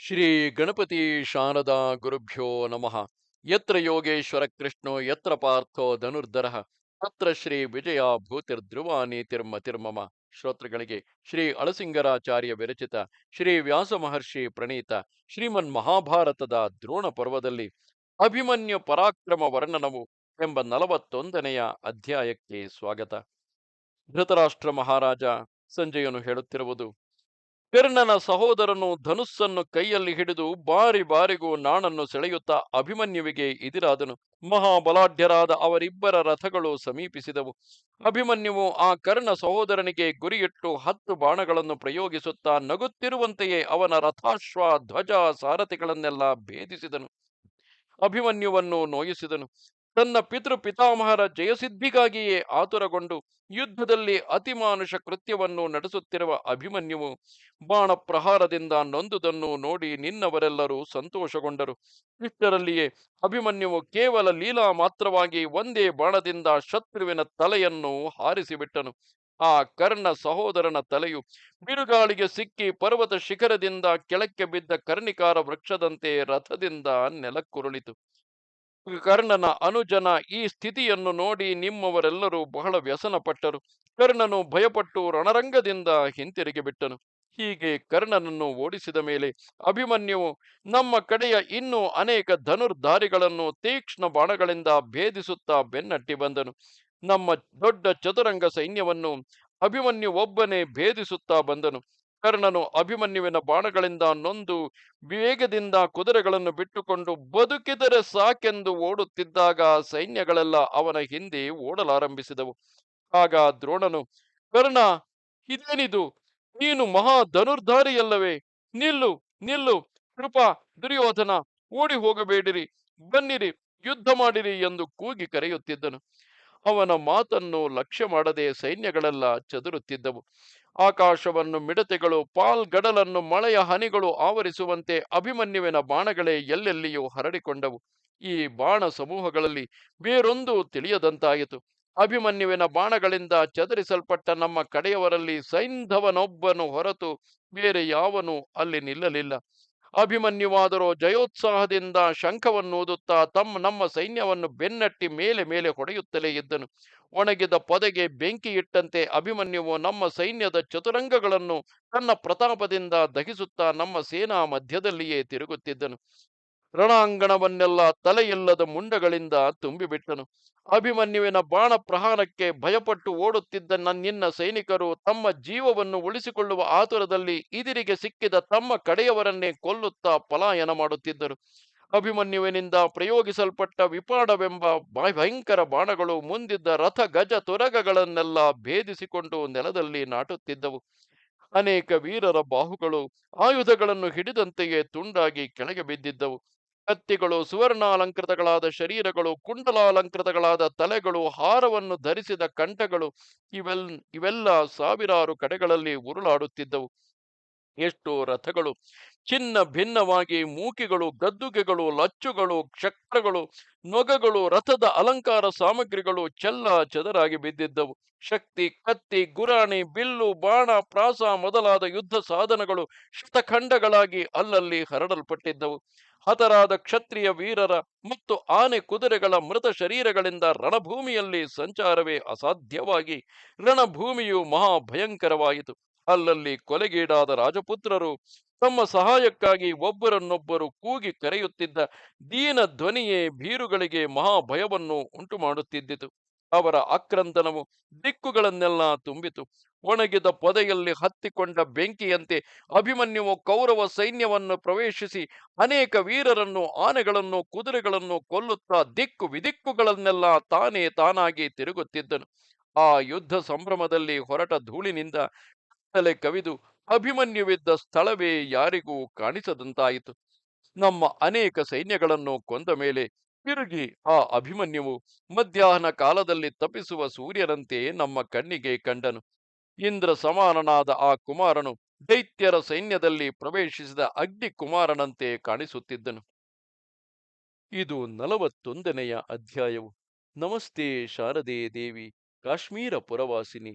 ಶ್ರೀ ಗಣಪತಿ ಶಾರದಾ ಗುರುಭ್ಯೋ ನಮಃ. ಯತ್ರ ಯೋಗೇಶ್ವರ ಕೃಷ್ಣೋ, ಯತ್ರ ಪಾರ್ಥೋ ಧನುರ್ಧರ, ತತ್ರ ಶ್ರೀ ವಿಜಯ ಭೂತಿರ್ಧ್ರುವ ನೀತಿರ್ಮತಿರ್ಮಮ ಶ್ರೋತೃಗಳಿಗೆ ಶ್ರೀ ಅಳಸಿಂಗರಾಚಾರ್ಯ ವಿರಚಿತ, ಶ್ರೀ ವ್ಯಾಸ ಮಹರ್ಷಿ ಪ್ರಣೀತ, ಶ್ರೀಮನ್ ಮಹಾಭಾರತದ ದ್ರೋಣ ಪರ್ವದಲ್ಲಿ ಅಭಿಮನ್ಯು ಪರಾಕ್ರಮ ವರ್ಣನವು ಎಂಬ ನಲವತ್ತೊಂದನೆಯ ಅಧ್ಯಾಯಕ್ಕೆ ಸ್ವಾಗತ. ಧೃತರಾಷ್ಟ್ರ ಮಹಾರಾಜ ಸಂಜಯನು ಹೇಳುತ್ತಿರುವುದು ಕರ್ಣನ ಸಹೋದರನು ಧನುಸ್ಸನ್ನು ಕೈಯಲ್ಲಿ ಹಿಡಿದು ಬಾರಿ ಬಾರಿಗೂ ನಾಣನ್ನು ಸೆಳೆಯುತ್ತಾ ಅಭಿಮನ್ಯುವಿಗೆ ಇದಿರಾದನು ಮಹಾಬಲಾಢ್ಯರಾದ ಅವರಿಬ್ಬರ ರಥಗಳು ಸಮೀಪಿಸಿದವು. ಅಭಿಮನ್ಯುವು ಆ ಕರ್ಣ ಸಹೋದರನಿಗೆ ಗುರಿಯಿಟ್ಟು ಹತ್ತು ಬಾಣಗಳನ್ನು ಪ್ರಯೋಗಿಸುತ್ತಾ ನಗುತ್ತಿರುವಂತೆಯೇ ಅವನ ರಥಾಶ್ವ ಧ್ವಜ ಸಾರಥಿಗಳನ್ನೆಲ್ಲ ಭೇದಿಸಿದನು. ಅಭಿಮನ್ಯುವನ್ನು ನೋಯಿಸಿದನು. ತನ್ನ ಪಿತೃ ಪಿತಾಮಹರ ಜಯಸಿದ್ಧಿಗಾಗಿಯೇ ಆತುರಗೊಂಡು ಯುದ್ಧದಲ್ಲಿ ಅತಿಮಾನುಷ ಕೃತ್ಯವನ್ನು ನಡೆಸುತ್ತಿರುವ ಅಭಿಮನ್ಯುವು ಬಾಣ ಪ್ರಹಾರದಿಂದ ನೊಂದುದನ್ನು ನೋಡಿ ನಿನ್ನವರೆಲ್ಲರೂ ಸಂತೋಷಗೊಂಡರು. ಇಷ್ಟರಲ್ಲಿಯೇ ಅಭಿಮನ್ಯುವು ಕೇವಲ ಲೀಲಾ ಮಾತ್ರವಾಗಿ ಒಂದೇ ಬಾಣದಿಂದ ಶತ್ರುವಿನ ತಲೆಯನ್ನು ಹಾರಿಸಿಬಿಟ್ಟನು. ಆ ಕರ್ಣ ಸಹೋದರನ ತಲೆಯು ಬಿರುಗಾಳಿಗೆ ಸಿಕ್ಕಿ ಪರ್ವತ ಶಿಖರದಿಂದ ಕೆಳಕ್ಕೆ ಬಿದ್ದ ಕರ್ಣಿಕಾರ ವೃಕ್ಷದಂತೆ ರಥದಿಂದ ನೆಲಕ್ಕುರುಳಿತು. ಕರ್ಣನ ಅನುಜನ ಈ ಸ್ಥಿತಿಯನ್ನು ನೋಡಿ ನಿಮ್ಮವರೆಲ್ಲರೂ ಬಹಳ ವ್ಯಸನಪಟ್ಟರು. ಕರ್ಣನು ಭಯಪಟ್ಟು ರಣರಂಗದಿಂದ ಹಿಂತಿರುಗಿ ಬಿಟ್ಟನು. ಹೀಗೆ ಕರ್ಣನನ್ನು ಓಡಿಸಿದ ಮೇಲೆ ಅಭಿಮನ್ಯುವು ನಮ್ಮ ಕಡೆಯ ಇನ್ನೂ ಅನೇಕ ಧನುರ್ಧಾರಿಗಳನ್ನು ತೀಕ್ಷ್ಣ ಬಾಣಗಳಿಂದ ಭೇದಿಸುತ್ತಾ ಬೆನ್ನಟ್ಟಿ ಬಂದನು. ನಮ್ಮ ದೊಡ್ಡ ಚದುರಂಗ ಸೈನ್ಯವನ್ನು ಅಭಿಮನ್ಯು ಒಬ್ಬನೇ ಭೇದಿಸುತ್ತಾ ಬಂದನು. ಕರ್ಣನು ಅಭಿಮನ್ಯುವಿನ ಬಾಣಗಳಿಂದ ನೊಂದು ವಿವೇಗದಿಂದ ಕುದುರೆಗಳನ್ನು ಬಿಟ್ಟುಕೊಂಡು ಬದುಕಿದರೆ ಸಾಕೆಂದು ಓಡುತ್ತಿದ್ದಾಗ ಸೈನ್ಯಗಳೆಲ್ಲ ಅವನ ಹಿಂದೆ ಓಡಲಾರಂಭಿಸಿದವು. ಆಗ ದ್ರೋಣನು, ಕರ್ಣ, ಇದೇನಿದು? ನೀನು ಮಹಾ ಧನುರ್ಧಾರಿಯಲ್ಲವೇ? ನಿಲ್ಲು ನಿಲ್ಲು. ಕೃಪಾ, ದುರ್ಯೋಧನ, ಓಡಿ ಹೋಗಬೇಡಿರಿ. ಬನ್ನಿರಿ, ಯುದ್ಧ ಮಾಡಿರಿ ಎಂದು ಕೂಗಿ ಕರೆಯುತ್ತಿದ್ದನು. ಅವನ ಮಾತನ್ನು ಲಕ್ಷ್ಯ ಮಾಡದೆ ಸೈನ್ಯಗಳೆಲ್ಲ ಚದುರುತ್ತಿದ್ದವು. ಆಕಾಶವನ್ನು ಮಿಡತೆಗಳು, ಪಾಲ್ಗಡಲನ್ನು ಮಳೆಯ ಹನಿಗಳು ಆವರಿಸುವಂತೆ ಅಭಿಮನ್ಯುವಿನ ಬಾಣಗಳೇ ಎಲ್ಲೆಲ್ಲಿಯೂ ಹರಡಿಕೊಂಡವು. ಈ ಬಾಣ ಸಮೂಹಗಳಲ್ಲಿ ಬೇರೊಂದು ತಿಳಿಯದಂತಾಯಿತು. ಅಭಿಮನ್ಯುವಿನ ಬಾಣಗಳಿಂದ ಚದರಿಸಲ್ಪಟ್ಟ ನಮ್ಮ ಕಡೆಯವರಲ್ಲಿ ಸೈಂಧವನೊಬ್ಬನು ಹೊರತು ಬೇರೆ ಯಾವನೂ ಅಲ್ಲಿ ನಿಲ್ಲಲಿಲ್ಲ. ಅಭಿಮನ್ಯುವಾದರೂ ಜಯೋತ್ಸಾಹದಿಂದ ಶಂಖವನ್ನು ಓದುತ್ತಾ ತಮ್ಮ, ನಮ್ಮ ಸೈನ್ಯವನ್ನು ಬೆನ್ನಟ್ಟಿ ಮೇಲೆ ಮೇಲೆ ಹೊಡೆಯುತ್ತಲೇ ಇದ್ದನು. ಒಣಗಿದ ಪೊದೆಗೆ ಬೆಂಕಿ ಇಟ್ಟಂತೆ ಅಭಿಮನ್ಯುವು ನಮ್ಮ ಸೈನ್ಯದ ಚತುರಂಗಗಳನ್ನು ತನ್ನ ಪ್ರತಾಪದಿಂದ ದಹಿಸುತ್ತಾ ನಮ್ಮ ಸೇನಾ ಮಧ್ಯದಲ್ಲಿಯೇ ತಿರುಗುತ್ತಿದ್ದನು. ರಣಾಂಗಣವನ್ನೆಲ್ಲ ತಲೆಯಿಲ್ಲದ ಮುಂಡಗಳಿಂದ ತುಂಬಿಬಿಟ್ಟನು. ಅಭಿಮನ್ಯುವಿನ ಬಾಣ ಪ್ರಹಾರಕ್ಕೆ ಭಯಪಟ್ಟು ಓಡುತ್ತಿದ್ದ ನನ್ನಿನ್ನ ಸೈನಿಕರು ತಮ್ಮ ಜೀವವನ್ನು ಉಳಿಸಿಕೊಳ್ಳುವ ಆತುರದಲ್ಲಿ ಇದಿರಿಗೆ ಸಿಕ್ಕಿದ ತಮ್ಮ ಕಡೆಯವರನ್ನೇ ಕೊಲ್ಲುತ್ತಾ ಪಲಾಯನ ಮಾಡುತ್ತಿದ್ದರು. ಅಭಿಮನ್ಯುವಿನಿಂದ ಪ್ರಯೋಗಿಸಲ್ಪಟ್ಟ ವಿಪಾಡವೆಂಬ ಭಯಂಕರ ಬಾಣಗಳು ಮುಂದಿದ್ದ ರಥ ಗಜ ತುರಗಗಳನ್ನೆಲ್ಲ ಭೇದಿಸಿಕೊಂಡು ನೆಲದಲ್ಲಿ ನಾಟುತ್ತಿದ್ದವು. ಅನೇಕ ವೀರರ ಬಾಹುಗಳು ಆಯುಧಗಳನ್ನು ಹಿಡಿದಂತೆಯೇ ತುಂಡಾಗಿ ಕೆಳಗೆ ಬಿದ್ದಿದ್ದವು. ಕತ್ತಿಗಳು ಸುವರ್ಣಾಲಂಕೃತಗಳಾದ ಶರೀರಗಳು ಕುಂಡಲಾಲಂಕೃತಗಳಾದ ತಲೆಗಳು ಹಾರವನ್ನು ಧರಿಸಿದ ಕಂಠಗಳು ಇವೆಲ್ ಇವೆಲ್ಲ ಸಾವಿರಾರು ಕಡೆಗಳಲ್ಲಿ ಉರುಳಾಡುತ್ತಿದ್ದವು. ಎಷ್ಟೋ ರಥಗಳು. ಚಿನ್ನ ಭಿನ್ನವಾಗಿ ಮೂಕಿಗಳು, ಗದ್ದುಗೆಗಳು, ಲಚ್ಚುಗಳು ಚಕ್ರಗಳು ನೊಗಗಳು, ರಥದ ಅಲಂಕಾರ ಸಾಮಗ್ರಿಗಳು ಚೆಲ್ಲ ಚದರಾಗಿ ಬಿದ್ದಿದ್ದವು. ಶಕ್ತಿ, ಕತ್ತಿ, ಗುರಾಣಿ, ಬಿಲ್ಲು, ಬಾಣ, ಪ್ರಾಸ ಮೊದಲಾದ ಯುದ್ಧ ಸಾಧನಗಳು ಶತಖಂಡಗಳಾಗಿ ಅಲ್ಲಲ್ಲಿ ಹರಡಲ್ಪಟ್ಟಿದ್ದವು. ಹತರಾದ ಕ್ಷತ್ರಿಯ ವೀರರ ಮತ್ತು ಆನೆ ಕುದುರೆಗಳ ಮೃತ ಶರೀರಗಳಿಂದ ರಣಭೂಮಿಯಲ್ಲಿ ಸಂಚಾರವೇ ಅಸಾಧ್ಯವಾಗಿ. ರಣಭೂಮಿಯು ಮಹಾಭಯಂಕರವಾಯಿತು. ಅಲ್ಲಲ್ಲಿ ಕೊಲೆಗೀಡಾದ ರಾಜಪುತ್ರರು ತಮ್ಮ ಸಹಾಯಕ್ಕಾಗಿ ಒಬ್ಬರನ್ನೊಬ್ಬರು ಕೂಗಿ ಕರೆಯುತ್ತಿದ್ದ ದೀನ ಧ್ವನಿಯೇ ಬೀರುಗಳಿಗೆ ಮಹಾಭಯವನ್ನು ಉಂಟು ಮಾಡುತ್ತಿದ್ದಿತು ಅವರ ಆಕ್ರಂದನವು ದಿಕ್ಕುಗಳನ್ನೆಲ್ಲ ತುಂಬಿತು. ಒಣಗಿದ ಪೊದೆಯಲ್ಲಿ ಹತ್ತಿಕೊಂಡ ಬೆಂಕಿಯಂತೆ ಅಭಿಮನ್ಯುವು ಕೌರವ ಸೈನ್ಯವನ್ನು ಪ್ರವೇಶಿಸಿ ಅನೇಕ ವೀರರನ್ನು, ಆನೆಗಳನ್ನು, ಕುದುರೆಗಳನ್ನು ಕೊಲ್ಲುತ್ತಾ ದಿಕ್ಕು ವಿದಿಕ್ಕುಗಳನ್ನೆಲ್ಲ ತಾನೇ ತಾನಾಗಿ ತಿರುಗುತ್ತಿದ್ದನು. ಆ ಯುದ್ಧ ಸಂಭ್ರಮದಲ್ಲಿ ಹೊರಟ ಧೂಳಿನಿಂದ ತಲೆ ಕವಿದು ಅಭಿಮನ್ಯುವಿದ್ದ ಸ್ಥಳವೇ ಯಾರಿಗೂ ಕಾಣಿಸದಂತಾಯಿತು. ನಮ್ಮ ಅನೇಕ ಸೈನ್ಯಗಳನ್ನು ಕೊಂದ ಮೇಲೆ ತಿರುಗಿ ಆ ಅಭಿಮನ್ಯುವು ಮಧ್ಯಾಹ್ನ ಕಾಲದಲ್ಲಿ ತಪ್ಪಿಸುವ ಸೂರ್ಯನಂತೆ ನಮ್ಮ ಕಣ್ಣಿಗೆ ಕಂಡನು. ಇಂದ್ರ ಸಮಾನನಾದ ಆ ಕುಮಾರನು ದೈತ್ಯರ ಸೈನ್ಯದಲ್ಲಿ ಪ್ರವೇಶಿಸಿದ ಅಗ್ನಿ ಕುಮಾರನಂತೆ ಕಾಣಿಸುತ್ತಿದ್ದನು. ಇದು ನಲವತ್ತೊಂದನೆಯ ಅಧ್ಯಾಯವು. ನಮಸ್ತೆ ಶಾರದೆ ದೇವಿ, ಕಾಶ್ಮೀರ ಪುರವಾಸಿನಿ.